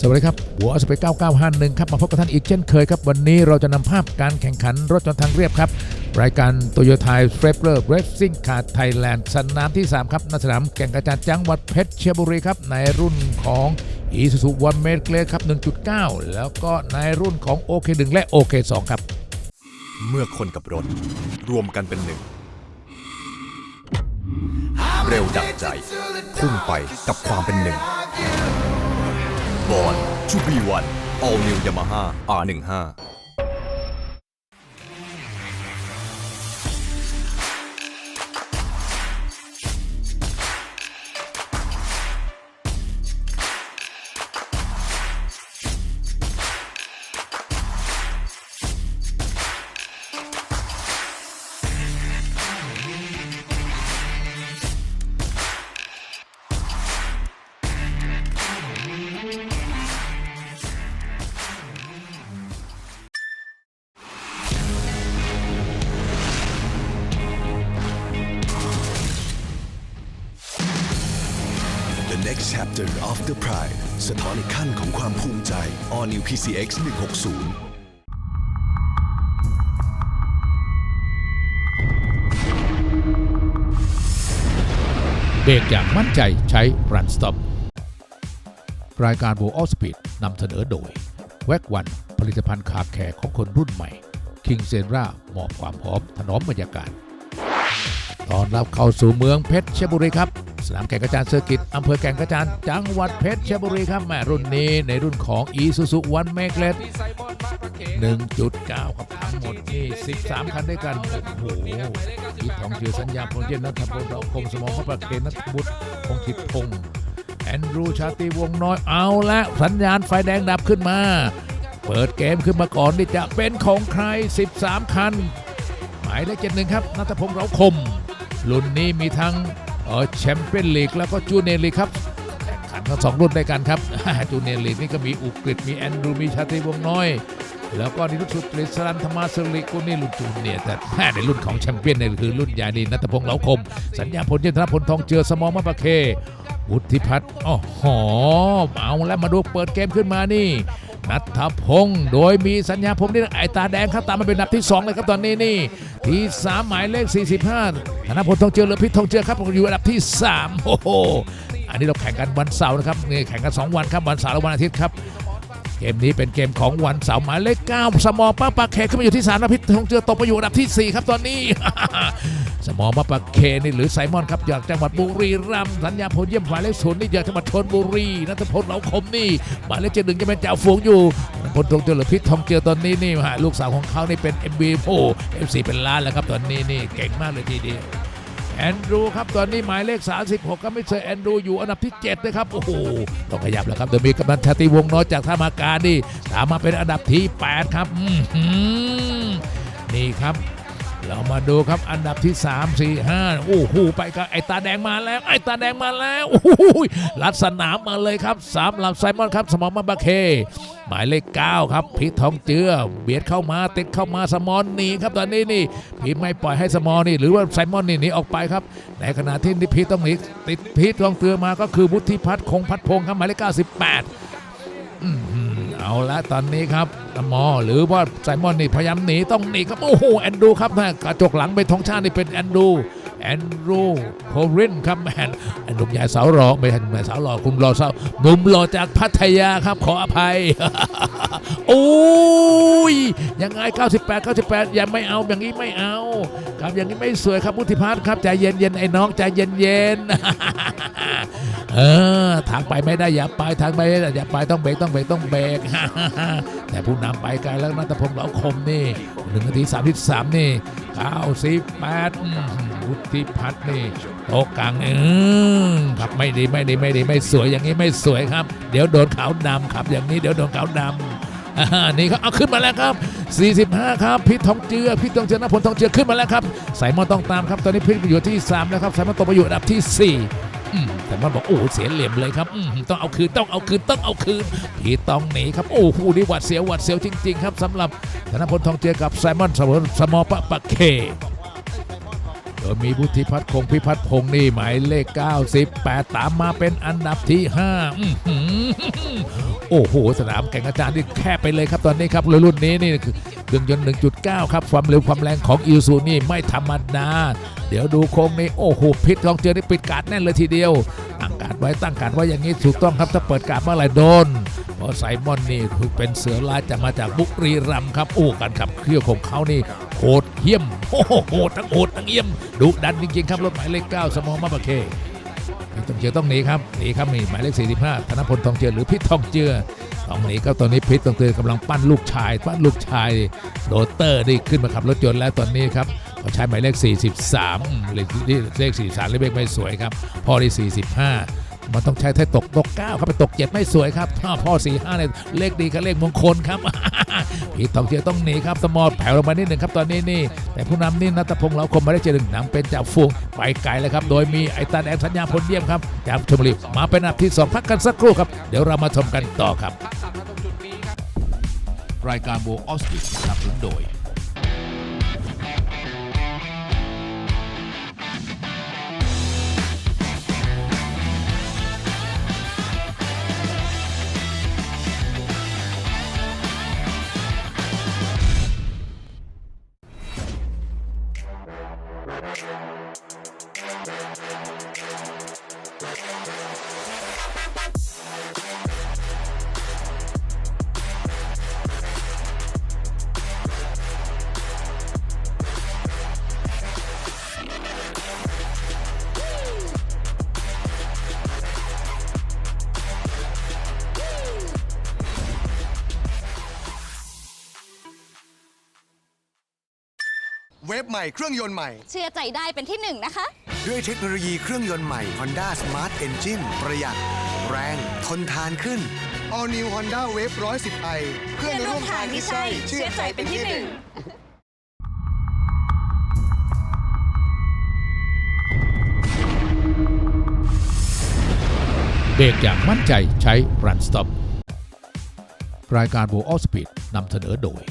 สวัสดีครับ หัวสเป9951 ครับ มาพบกับท่านอีกเช่นเคยครับ วันนี้เราจะนำภาพการแข่งขันรถยนต์ทางเรียบครับ รายการโตโยต้าเฟรเ e อร์เรสซิ่งคาร์ไทยแลนด์สนามที่ 3 ครับณสนามแก่งกระจานจังหวัดเพชรบุรีครับ ในรุ่นของ i s u z u One m a t e ครับ 1.9 แล้วก็ในรุ่นของ OK1 และ OK2 ครับ เมื่อคนกับรถ รวมกันเป็นหนึ่ง เร็วดักใจพุ่งไปกับความเป็นหนึ่ง บอล to be one All New Yamaha R15 chapter of the pride สะท้อนอีกขั้นของความภูมิใจ All New PCX 160เบรกอย่างมั่นใจใช้ Run Stop รายการ World Speed นำเสนอโดย แวกวันผลิตภัณฑ์คาแคร์ของคนรุ่นใหม่ King s e n r a มอบความหอมถนอมบรรยากาศ ตอนรับเข้าสู่เมืองเพชรบุรีครับ สนามแก่งกระจานเซอร์กิตอำเภอแก่งกระจานจังหวัดเพชรบุรีครับแม่รุ่นนี้ในรุ่นของ i s u z u One m a g l e t 1.9 ครับทั้งหมดนี่ 13 คันด้วยกัน โอ้โหคิดของเชือสัญญาพลเจนนัทพลดอกคมสมองพระประเคนนัทบุตรคงคิดพงษ์แอนดรูชาติวงน้อยเอาละสัญญาณไฟแดงดับขึ้นมา เปิดเกมขึ้นมาก่อนที่จะเป็นของใคร 13 คัน หมายเลขเจ็ดหนึ่งครับนัทพงศ์เราคมรุ่นนี้มีทั้ง แชมเปี้ยนลีกแล้วก็จูเนียร์ลีกครับแข่งขันทั้งสองรุ่นด้วยกันครับจูเนียร์ลีกนี่ก็มีอุกฤษมีแอนดรูมีชาติวงน้อย แล้วก็ในรุ่นสุดตรีสรันธรรมาสริกุนี่รุ่นจูเนียร์แต่ในรุ่นของแชมเปี้ยนเนี่ยคือรุ่นใหญ่นี่นัทพงศ์เหลาคม สัญญาพลเจนธนพลทองเจือสมองมะปะเค วุฒิพัฒน์อ๋อหอเอาแล้วมาดูเปิดเกมขึ้นมานี่ นัทพงศ์โดยมีสัญญาผมนี่ไอตาแดงครับตามมาเป็นอันดับที่ 2 เลยครับตอนนี้นี่ ที่ 3 หมายเลข 45ธนพลทองเจือหรือพิษทองเจือครับอยู่อันดับที่ 3 โอ้โหอันนี้เราแข่งกันวันเสาร์นะครับนี่แข่งกัน 2 วันครับวันเสาร์และวันอาทิตย์ครับ เกมนี้เป็นเกมของวันเสาร์หมายเลข9สมอป้าปาเคขึ้นมาอยู่ที่3นะพิษทองเจือตกไปอยู่อันดับทีสี่ 4 ครับตอนนี้ สมอมาปาเคนี่หรือไซมอนครับจากจังหวัดบุรีรัมย์สัญญาพลเยี่ยมหมายเลขศูนย์นี่จากจังหวัดชนบุรีนัทพลเหลาคมนี่หมายเลขเจ็ดหนึ่งจะเป็นจ่าฝูงอยู่พลทองเจือหรือพิษทองเจือตอนนี้นี่ฮะลูกสาวของเขานี่เป็น MB โอ้เอฟซีเป็นล้านแล้วครับตอนนี้นี่เก่งมากเลยทีเดียว แอนดรูครับตอนนี้หมายเลข 36ก็ไม่เจอแอนดรูอยู่อันดับที่7นะครับโอ้โหต้องขยับแล้วครับโดยมีกำนันชาติวงน้อยจากท่ามากานี่ตามมาเป็นอันดับที่ 8 ครับนี่ครับ เรามาดูครับอันดับที่ 3 4 5โอ้โหไปกับไอตาแดงมาแล้ว ไอตาแดงมาแล้วโอ้โหลัดสนามมาเลยครับสามลำไซมอนครับ สมองมาบาเค หมายเลข9ครับพีททองเจือเบียดเข้ามาติดเข้ามาสมอนหนีครับตอนนี้นี่พีทไม่ปล่อยให้สมอนนี่หรือว่าไซมอนนี่หนีออกไปครับ ในขณะที่พีทต้องหนีติดพีททองเจือมาก็คือวุฒิพัฒน์คงพัฒพงศ์ครับหมายเลข98อื้อหือ เอาละตอนนี้ครับมอหรือว่าไซมอนนี่พยายามหนีต้องหนีครับโอ้โหแอนดูครับนะกระจกหลังเป็นธงชาตินี่เป็นแอนดู แอนดรูโครินครับแมนอนหนุ่มใหญ่สาวหล่อไม่ใช่หนุ่มใหญ่สาวหล่อคุณรอสาวหนุ่มหล่อจากพัทยาครับขออภัย โอ้ยยังไง 98 98ยังไม่เอาอย่างนี้ไม่เอา ครับอย่างนี้ไม่สวยครับพุทธิพัฒน์ครับใจเย็นเย็นไอ้น้องใจเย็นเย็นเออทางไปไม่ได้อย่าไปทางไปอย่าไปต้องเบรกต้องเบรกต้องเบรกแต่ผู้นำไปไกลแล้วนัทพงศ์เหลาคมนี่หนึ่งนาทีสามที่สามนี่ เก้าสิบแปดวุฒิพัฒน์นี่โตะกลางอืมขับไม่ดีไม่ดีไม่ดีไม่สวยอย่างนี้ไม่สวยครับ เดี๋ยวโดนขาวดำครับอย่างนี้เดี๋ยวโดนขาวดำอ่านี่ครับเอาขึ้นมาแล้วครับ 45 ครับพิษทองเจือพิษทองเจือนพลทองเจือขึ้นมาแล้วครับสายมอนต้องตามครับ ตอนนี้พิษอยู่ที่ 3 แล้วครับสายมอนตกไปอยู่อันดับที่ 4 อืมแต่มันบอกโอ้เสียเหลี่ยมเลยครับต้องเอาคืนต้องเอาคืนต้องเอาคืนพีต้องหนีครับโอ้โหนี่หวัดเสียวหวัดเสียวจริง ๆ ครับสำหรับธนพลทองเจือกับไซมอนสมอสมอปะปะเคโดยมีบุธิพัฒน์คงพิพัฒน์พงนี่หมายเลข 98 ตามมาเป็นอันดับที่5อื้อหือโอ้โห สนามแข่งอาจารย์นี่แคบไปเลยครับตอนนี้ครับรุ่นนี้นี่คือ เครื่องยนต์ 1.9 ครับ ความเร็วความแรงของอิซูนี่ไม่ธรรมดา เดี๋ยวดูโค้งนี้ โอ้โหพิษของเจอนี่ปิดการดแน่นเลยทีเดียวตั้งการดไว้ตั้งการดไว้อย่างนี้ถูกต้องครับถ้าเปิดการดเมื่อไหร่โดนเพราะไซมอนนี่คือเป็นเสือลายจะมาจากบุรีรัมย์ครับโอ้การขับเคลื่อนของเขานี่โหดเหี้ยมโอ้โหโหดทั้งโหดทั้งเยี่ยมดุดันจริงๆครับรถหมายเลข9สมองมาบะเคพี่ทองเจือต้องหนีครับหนีครับนี่หมายเลข45ธนพลทองเจือหรือพี่ทองเจือ สองนี้ก็ตอนนี้พิษตองเตือกำลังปั้นลูกชายปั้นลูกชายโดเตอร์นี่ขึ้นมาขับรถยนต์แล้วตอนนี้ครับเขาใช้หมายเลข 43อืมเลขเลข43เลขไม่สวยครับพ่อที่45 มันต้องใช้ถ้าตกตกเก้าครับไปตกเจ็ดไม่สวยครับถ้าพ่อสี่ห้าเนี่ยเลขดีกับเลขมงคลครับพี่ทองเจียต้องหนีครับสมอลแผ่วลงมานิดหนึ่งครับตอนนี้นี่ แต่ผู้นำนี่นัทพงศ์เราคมไม่ได้เจอหนึ่งนำเป็นจ่าฝูงไปไกลเลยครับ โดยมีไอตาแดงสัญญาพลเยี่ยมครับจากชมบุรีมาเป็นอันดับที่สองพักกันสักครู่ครับ เดี๋ยวเรามาชมกันต่อครับ รายการโบออสติสนับสนุนโดย วฟใหม่เครื่องยนต์ใหม่ เชื่อใจได้เป็นที่หนึ่งนะคะ ด้วยเทคโนโลยีเครื่องยนต์ใหม่ Honda Smart Engine ประหยัด แรง ทนทานขึ้น All New Honda Wave 110i เพื่อนร่วมทางที่ใช่เชื่อใจเป็นที่หนึ่งเบรกอย่างมั่นใจใช้ Run Stop รายการ w o r l d Speed นำเสนอโดย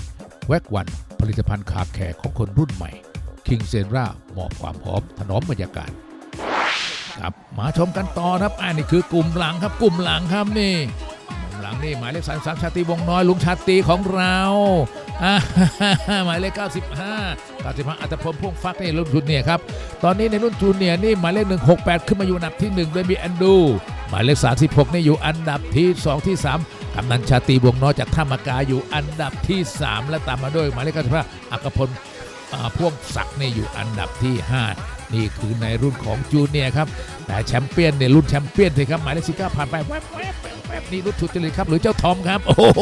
แวกวัน ผลิตภัณฑ์คาแคร์ของคนรุ่นใหม่ King s e r a มอบความหอมถนอมบรรยากาศครับมาชมกันต่อครับอันนี้คือกลุ่มหลังครับกลุ่มหลังครับนี่กลุ่มหลังนี่หมายเลขสามสามชาตรีวงน้อยลุงชาตรีของเราหมายเลข 95 95อัตพลพ่วงฟักนี่รุ่นจูเนียครับ ตอนนี้ในรุ่นจูเนียนี่หมายเลข 168 ขึ้นมาอยู่อันดับที่1โดยมีแอนดู หมายเลข 36 นี่อยู่อันดับที่ 2 ที่ 3 กำนันชาตีวงน้อยจากท่ามากาอยู่อันดับที่ 3 และตามมาด้วยหมายเลข95อักพลอ่าพ่วงศักดิ์นี่อยู่อันดับที่ 5 นี่คือในรุ่นของจูเนียครับ แต่แชมเปี้ยนเนี่ยรุ่นแชมเปี้ยนสิครับหมายเลขสิบเก้าผ่านไปแวบแวบแวบแวบนี่รุ่นทุจริตครับ หรือเจ้าทอมครับ โอ้โห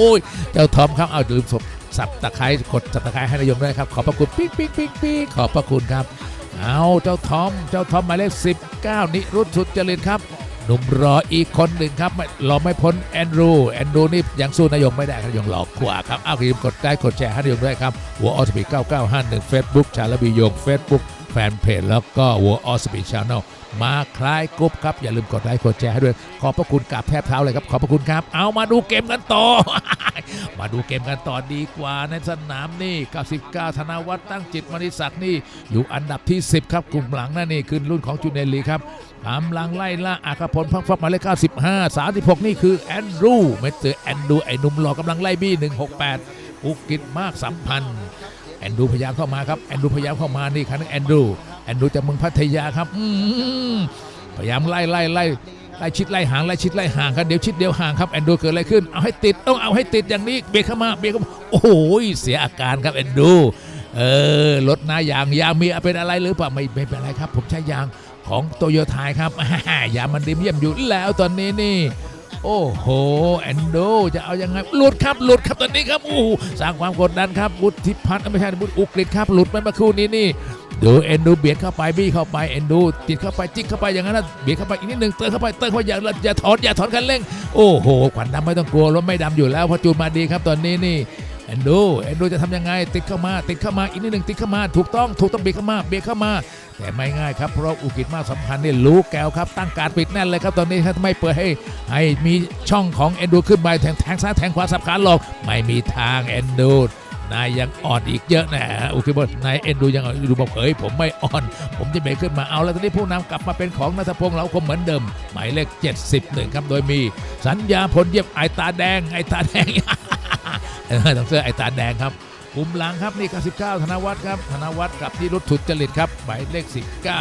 เจ้าทอมครับเอาลืมศพสับตะไคร้กดสับตะไคร้ให้นายยงด้วยครับ ขอบพระคุณปิ๊กปิ๊กปิ๊กปิ๊กขอบพระคุณครับ เอาเจ้าทอม เจ้าทอมหมายเลข19นี่รุ่นสุดจริตครับ หนุ่มรออีกคนหนึ่งครับไม่รอไม่พ้นแอนดรูแอนดรูนี่ยังสู้นายยงไม่ได้ครับนายยงหลอกกว่าครับอ้าวอย่าลืมกดไลค์กดแชร์ให้นายยงด้วยครับหัวออสปี9951 Facebook ชาลบียง Facebook แฟนเพจแล้วก็หัวออสปีชาแนลมาคลายกรุ๊ปครับ อย่าลืมกดไลค์กดแชร์ให้ด้วย ขอบพระคุณกราบแทบเท้าเลยครับ ขอบพระคุณครับ เอามาดูเกมกันต่อ มาดูเกมกันต่อดีกว่าในสนามนี่99ธนวัฒน์ตั้งจิตมณิศักดิ์นี่ อยู่อันดับที่ 10 ครับ กลุ่มหลังนั่นนี่คือรุ่นของจูเนยร์ลีครับกำลังไล่ล่าอากพลพักฟักหมาเลข95 36 นี่คือแอนดรูไม่เจอร์แอนดรูไอ้หนุ่มหล่อกำลังไล่บี้168 อุกิจมากสัมพันธ์ แอนดูพยายามเข้ามาครับแอนดูพยายามเข้ามานี่ครั้งแอนดูแอนดูจากเมืองพัทยาครับพยายามไล่ไล่ไล่ไล่ชิดไล่ห่างไล่ชิดไล่ห่างครับเดี๋ยวชิดเดี๋ยวห่างครับแอนดูเกิดอะไรขึ้นเอาให้ติดต้องเอาให้ติดอย่างนี้เบรกเข้ามาเบรกเข้ามาโอ้โหเสียอาการครับแอนดูเออรถหน้ายางยางมีเป็นอะไรหรือเปล่าไม่ไม่เป็นไรครับ ผมใช้ยางของโตโยต้าครับยางมันดีเยี่ยมอยู่แล้วตอนนี้นี่ โอ้โหแอนโดจะเอายังไงหลุดครับหลุดครับตอนนี้ครับโอ้สร้างความกดดันครับบุตทิพัฒน์ไม่ใช่บุตรอุกฤษครับหลุดไปเมื่อครู่นี้นี่ดูเอ็นดูเบียดเข้าไปบี้เข้าไปเอ็นดูติดเข้าไปจิกเข้าไปอย่างนั้นนะเบียดเข้าไปอีกนิดหนึ่งเติมเข้าไปเติมเข้าไปอย่าอย่าถอนอย่าถอนคันเร่ง โอ้โหขวัญดำไม่ต้องกลัวรถไม่ดำอยู่แล้วเพราะจูนมาดีครับตอนนี้นี่ เอ็นดูเอ็นดูจะทำยังไงติดเข้ามาติดเข้ามาอีกนิดหนึ่งติดเข้ามาถูกต้องถูกต้องเบียดเข้ามาเบียดเข้ามา แต่ไม่ง่ายครับเพราะอุกิจมากสัมพันธ์เนี่ยรู้แก้วครับ ตั้งการปิดแน่นเลยครับตอนนี้ถ้าไม่เปิดให้ให้มีช่องของเอ็นดูขึ้นไปแทงแทงซ้ายแทงขวาสับขาหลอกไม่มีทางเอ็นดูนายยังอ่อนอีกเยอะนะโอเคบอสนายเอ็นดูยังดูบอกเฮ้ยผมไม่อ่อน ผมจะเบรขึ้นมาเอาแล้วตอนนี้ผู้นำกลับมาเป็นของนัทพงษ์เหลาคมเหมือนเดิม หมายเลข 71 ครับโดยมี สัญญาผลเยี่ยมไอตาแดงไอตาแดง เออต้องเสื้อไอตาแดงครับกลุ่มหลังครับนี่ก็19ธนวัฒน์ครับธนวัฒน์กับที่รุดจริตครับหมายเลข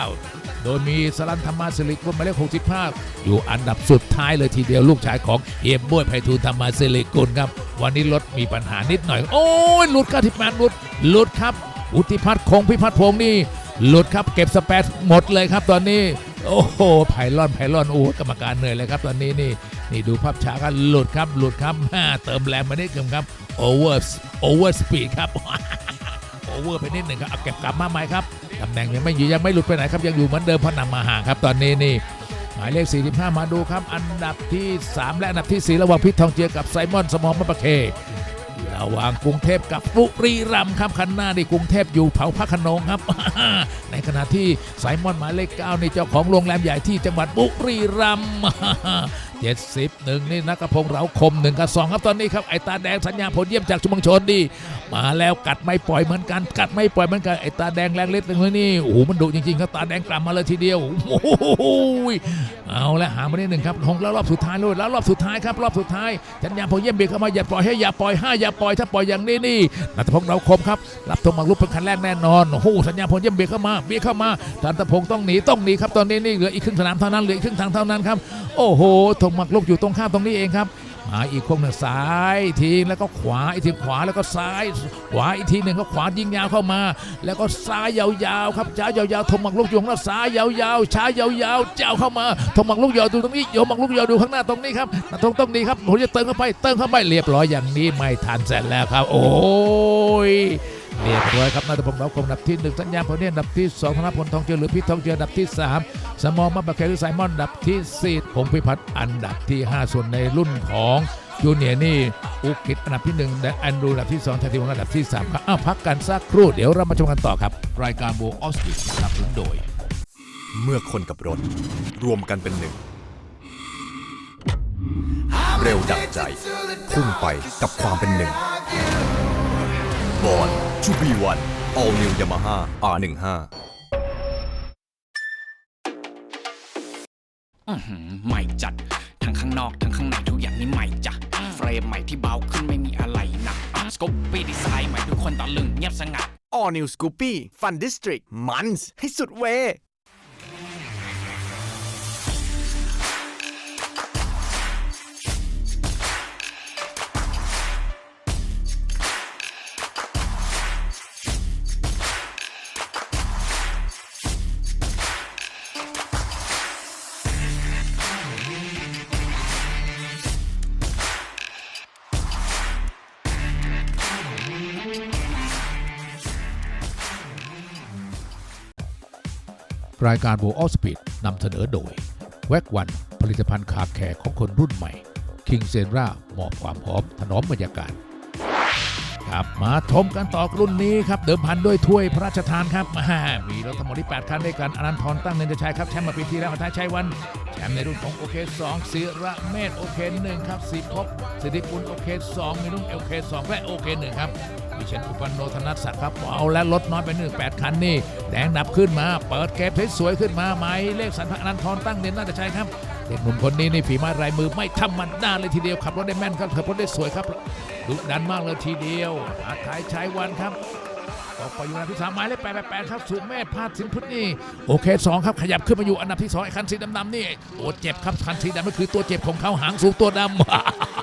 19 โดยมีสลันธรรมาสิริกุลหมายเลข 65 อยู่อันดับสุดท้ายเลยทีเดียวลูกชายของเฮียบ้วยไพฑูรย์ธรรมาสิริกุลครับวันนี้รถมีปัญหานิดหน่อย โอ้ยหลุด98หลุดหลุดครับ อุติพัฒน์คงพิพัฒน์พงศ์นี่หลุดครับเก็บสแปดหมดเลยครับตอนนี้ โอ้โหไผ่ลอนไผ่ลอนโอ้กรรมการเหนื่อยเลยครับ ตอนนี้นี่นี่ดูภาพช้ากันหลุดครับหลุดครับฮ่าเติมแรงมานิดนึงครับโอเวอร์โอเวอร์สปีดครับโอเวอร์ไปนิดหนึ่งครับเอาเก็บกลับมาใหม่ครับตำแหน่งยังไม่อยู่ยังไม่หลุดไปไหนครับยังอยู่เหมือนเดิมพราะนำมาห่างครับ ตอนนี้นี่หมายเลข 45 มาดูครับ อันดับที่ 3 และอันดับทีสี่4 ระหว่างพิษทองเจือกับไซมอนสมองมะปะเค ระหว่างกรุงเทพกับบุรีรัมย์ครับคันหน้านี่กรุงเทพอยู่เผาพระขนงครับ ในขณะที่ไซมอนหมายเลขเก้านี่เจ้าของโรงแรมใหญ่ที่จังหวัดบุรีรัมย์ เจ็ดสิบหนึ่งนี่นักกระพงศ์เราคมหนึ่งกับสองครับตอนนี้ครับไอตาแดงสัญญาผลเยี่ยมจากชุมชนดี มาแล้วกัดไม่ปล่อยเหมือนกันกัดไม่ปล่อยเหมือนกันไอตาแดงแรงเล็ดหนึ่งนี่โอ้โหมันดุจริงๆครับตาแดงกลับมาเลยทีเดียวโอ้โหเอาละหามาได้หนึ่งครับหงแล้วรอบสุดท้ายเลยแล้วรอบสุดท้ายครับรอบสุดท้ายสัญญาผลเยี่ยมเบียดเข้ามาอย่าปล่อยให้อย่าปล่อยห้าอย่าปล่อยถ้าปล่อยอย่างนี้นี่นัทพงศ์เราคมครับรับธงมังลุกเป็นคันแรกแน่นอนโอ้โหสัญญาผลเยี่ยมเบียดเข้ามาเบียดเข้ามานัทพงศ์ต้องหนีต้องหนีครับตอนนี้นี่เหลืออีกครึ่งสนามเท่านั้นเหลืออีกครึ่งทางเท่านั้นครับโอ้โหธงมักลุกอยู่ตรงข้ามตรงนี้เองครับมาอีกคงหนึ่งซ้ายทีแล้วก็ขวาอีกทีขวาแล้วก็ซ้าย ขวาอีกทีหนึ่งก็ขวายิงยาวเข้ามา แล้วก็ซ้ายยาวๆครับช้ายาวๆธงมักลุกอยู่ข้างหน้าซ้ายยาวๆช้ายาวๆเจ้าเข้ามาธงมักลุกยาวดูตรงนี้โยมมักลุกยาวดูข้างหน้าตรงนี้ครับธงต้องนี้ครับผมจะเติมเข้าไปเติมเข้าไปเรียบร้อยอย่างนี้ไม่ทันเสร็จแล้วครับ โอ้ย เรียบร้อยครับนาฏพงศ์เราคงดับที่1สัญญาพลเนี่ยนดับที่2ธนพลทองเจือหรือพิษทองเจือดับที่ 3 สมองมาบะเคหรือไซมอนอันดับที่4พงพิพัฒน์อันดับที่ 5 ส่วนในรุ่นของจูเนียร์นี่อุกิตอันดับที่1และแอนดรูอันดับที่2ชาติวงศ์อันดับที่3ครับอ้าวพักกันสักครู่เดี๋ยวเรามาชมกันต่อครับ รายการโบออสติสสนับสนุนโดย เมื่อคนกับรถ รวมกันเป็นหนึ่งเร็วดังใจ พุ่งไปกับความเป็นหนึ่งบอล ชูบีวัน All New Yamaha R15 อื้อหือใหม่จัด ทั้งข้างนอกทั้งข้างในทุกอย่างนี่ใหม่จ้ะเฟรมใหม่ที่เบาขึ้นไม่มีอะไรหนักสกอปปี้ดีไซน์ใหม่ทุกคนตะลึงเงียบสงัด All New Scoopy Fun District มันส์ให้สุดเว รายการโบออสปีดนำเสนอโดยแวกวันผลิตภัณฑ์คาแคร์ของคนรุ่นใหม่คิงเซนรามอบความหอมถนอมบรรยากาศครับมาชมกันต่อรุ่นนี้ครับเดิมพันด้วยถ้วยพระราชทานครับมามีรถทั้งหมดที่8คันด้วยกันอนันทรตั้งเนินชัยครับแชมป์มาปีที่แล้วอัธชัยวันแชมป์ในรุ่นของโอเค2ศิระเมธโอเค1ครับสิภพสิทธิปุลโอเค2มีรุ่นโอเค2และโอเค1ครับ วิเชนอุปนโนธนัสศักดิ์ครับเอาและลดน้อยไปหนึ่งแปดคันนี่แดงดับขึ้นมา เปิดเกมสวยขึ้นมาหมายเลขสันพระอนันทรตั้งเนินน่าจะใช่ครับเด็กหนุ่มคนนี้นี่ฝีไม้ลายมือไม่ธรรมดาเลยทีเดียวขับรถได้แม่นครับขับรถได้สวยครับดุดันมากเลยทีเดียวอาทายชายวันครับต่อไปอยู่อันดับที่สามหมายเลขแปดแปดครับสุเมธพาดสินพุทธนี่โอเคสองครับขยับขึ้นมาอยู่อันดับที่สองไอ้คันสีดำๆนี่ตัวเจ็บครับคันสีดำก็คือตัวเจ็บของเขาหางสูงตัวดำ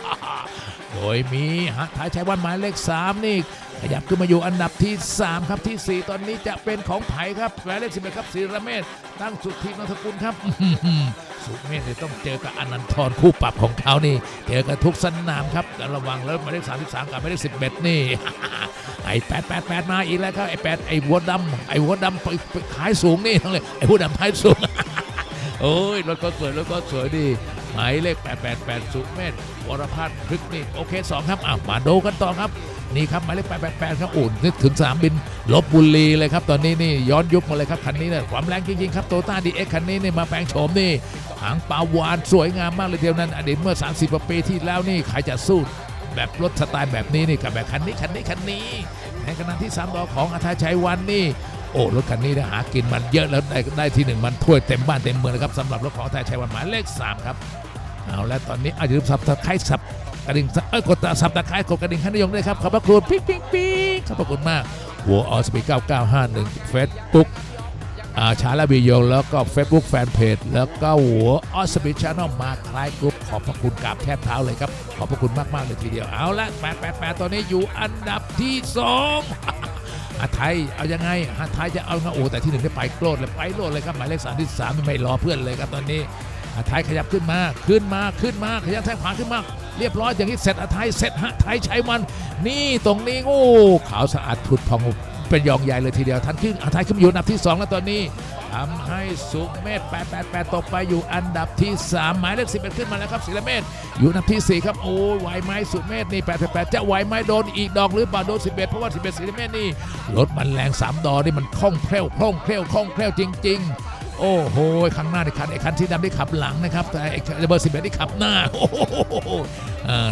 โดยมีหาทายชัยวันหมายเลข 3 นี่ขยับขึ้นมาอยู่อันดับที่ 3 ครับทีสี่4 ตอนนี้จะเป็นของไผ่ครับหมายเลข11ครับศิรเมธตั้งสุดทีมนามสกุลครับสุเมธต้องเจอกับอนันทรคู่ปรับของเขานี่เจอกันทุกสนามครับระวังแล้วหมายเลข33กับหมายเลข11นี่ไอ้888มาอีกแล้วครับไอ้8ไอ้วัวดำไอ้วัวดำไปขายสูงนี่ทั้งเลยไอ้วัวดำขายสูงโอ้ยรถก็สวยรถก็สวยดี หมายเลข 888 สุเมธวรพัฒน์พฤกษ์นี่โอเค 2 ครับอะมาดูกันต่อครับ นี่ครับหมายเลข 888 ครับอุ่นนึกถึงสนามบินลบบุรีเลยครับ ตอนนี้นี่ย้อนยุคมาเลยครับ คันนี้เนี่ยความแรงจริงๆครับโตต้าดีเอ็กคันนี้นี่มาแปลงโฉมนี่หางปลาวานสวยงามมากเลยเดียวนั้น อดีตเมื่อ 30กว่าปีที่แล้วนี่ใครจะสู้แบบรถสไตล์แบบนี้นี่กับแบบคันนี้คันนี้คันนี้ ในขณะที่สามดอของอาทาชัยวันนี่โอ้รถคันนี้นะหากินมันเยอะแล้วได้ได้ที่หนึ่งมันถ้วยเต็มบ้านเต็มเมืองเลยครับสำหรับรถของอาทายชัยวันหมายเลขสามครับ เอาแล้วตอนนี้อาจจะลืมสับตะไคร้สับกระดิ่งเอ้ยกดสับตะไคร้กดกระดิ่งขั้นนิยมด้วยครับขอบพระคุณปิ๊งปิ๊งปิ๊งขอบพระคุณมากหัวออสปี9951เก้าห้าหนึ่งเฟซบุ๊กอาชาลาบิโยงแล้วก็ Facebook แฟนเพจแล้วก็หัวออสปีชานอลมาคล้ายกรุ๊ปขอบพระคุณกราบแทบเท้าเลยครับ ขอบพระคุณมาก ๆ เลยทีเดียวเอาละ888ตอนนี้อยู่อันดับที่2อาไทยเอายังไงอาไทยจะเอาเงาโอแต่ที่หนึ่งได้ไปโกรธเลยไปโลดเลยครับหมายเลขสามที่สามไม่รอเพื่อนเลยครับตอนนี้ อาไทยขยับขึ้นมาขึ้นมาขึ้นมาขยับแทงขวาขึ้นมา เรียบร้อยอย่างนี้เสร็จอาไทยเสร็จฮะไทยใช้มัน นี่ตรงนี้โอ้ขาวสะอาดผุดพองเป็นยองใหญ่เลยทีเดียวทันขึ้นอาไทยขึ้นอยู่อันดับที่สองแล้วตอนนี้ทำให้สุเมธ888 ตกไปอยู่อันดับที่ 3 หมายเลข11 ขึ้นมาแล้วครับศิลเมธอยู่อันดับที่ 4 ครับโอ้ไหวไหมสุเมธนี่ 888 จะไหวไหมโดนอีกดอกหรือเปล่าโดน 11 เพราะว่า 11ศิลเมธนี่รถมันแรง 3 ดอนี่มันคล่องแคล่วคล่องแคล่วคล่องแคล่วจริง ๆ โอ้โหข้างหน้าในคันไอ้คันที่ดำที่ขับหลังนะครับแต่ไอ้เบอร์สิบเอ็ดที่ขับหน้าโอ้โห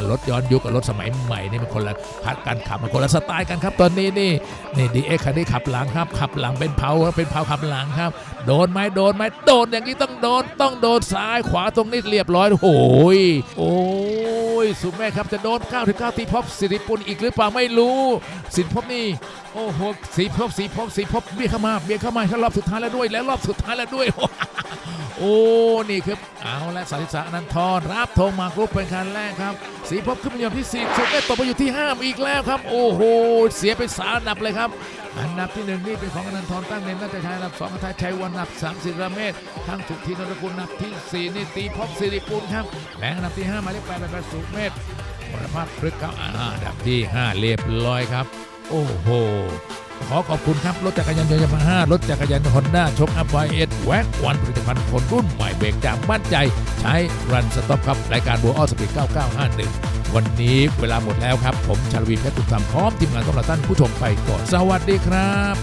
รถย้อนยุคกับรถสมัยใหม่นี่มันคนละพัดการขับมันคนละสไตล์กันครับตอนนี้นี่นี่ดีเอ็กคันที่ขับหลังครับขับหลังเป็นเผาเป็นเผาขับหลังครับ โดนไหมโดนไหมโดนอย่างนี้ต้องโดนต้องโดนซ้ายขวาตรงนี้เรียบร้อยโอ้ยโอ้ยสุดแม่ครับจะโดน9ถึง9ตีพบสิริปุลอีกหรือเปล่าไม่รู้สิริพบนี่ โอ้โหสีพบสีพบสีพบเบียเข้ามาเบียเข้ามาแค่รอบสุดท้ายแล้วด้วย แล้วรอบสุดท้ายแล้วด้วย โอ้ นี่ครับ เอาละสาริสานันทรรับธงมากรุ๊ปเป็นคันแรกครับ สีพบขึ้นมาอยู่ที่สี่สุดได้ตกไปอยู่ที่ห้าอีกแล้วครับ โอ้โห เสียไปสามอันดับเลยครับ อันดับที่หนึ่งนี่เป็นของอนันทรตั้งเด่นน่าจะใช้อันดับสองอันทายชัยวันอันดับสามสิระเมธทั้งสุทีนรกุลอันดับที่สี่นี่ตีพบสิริปุลครับและอันดับที่ห้าหมายเลขแปดเป็นสุเมธมรภาพพฤกษ์ครับอ่าอันดับที่ห้าเรียบร้อยครับ โอ้โห ขอขอบคุณครับ รถจักรยานยนต์ยามาฮ่ารถจักรยานฮอนด้าชกอัพไวเอสแว็กวันผลิตภัณฑ์คนรุ่นใหม่เบรกจากมั่นใจ ใช้รันสต็อปครับ รายการบัวอ้อสปีด9951 วันนี้เวลาหมดแล้วครับ ผมชาลวีแพทย์ตุกทำพร้อมทีมงานต้อนรับท่านผู้ชมไปก่อน สวัสดีครับ